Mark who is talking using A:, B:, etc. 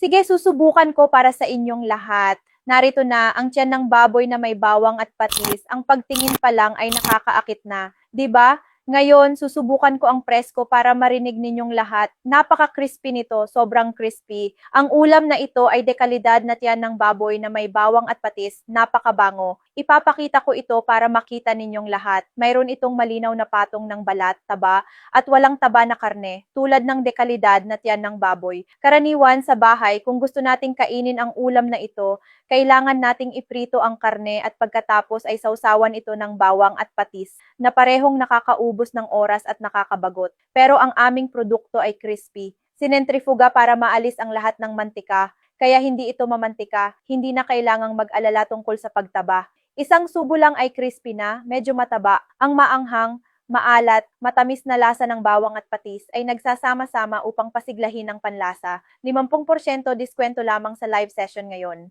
A: Sige, susubukan ko para sa inyong lahat. Narito na ang tiyan ng baboy na may bawang at patis. Ang pagtingin pa lang ay nakakaakit na. 'Di ba? Ngayon, susubukan ko ang presko para marinig ninyong lahat. Napaka-crispy nito, sobrang crispy. Ang ulam na ito ay dekalidad na tiyan ng baboy na may bawang at patis, napakabango. Ipapakita ko ito para makita ninyong lahat. Mayroon itong malinaw na patong ng balat, taba, at walang taba na karne, tulad ng dekalidad na tiyan ng baboy. Karaniwan sa bahay, kung gusto nating kainin ang ulam na ito, kailangan nating iprito ang karne at pagkatapos ay sausawan ito ng bawang at patis na parehong nakakaubos ng oras at nakakabagot. Pero ang aming produkto ay crispy. Sinentrifuga para maalis ang lahat ng mantika, kaya hindi ito mamantika, hindi na kailangang mag-alala tungkol sa pagtaba. Isang subo lang ay crispy na, medyo mataba. Ang maanghang, maalat, matamis na lasa ng bawang at patis ay nagsasama-sama upang pasiglahin ang panlasa. 50% diskwento lamang sa live session ngayon.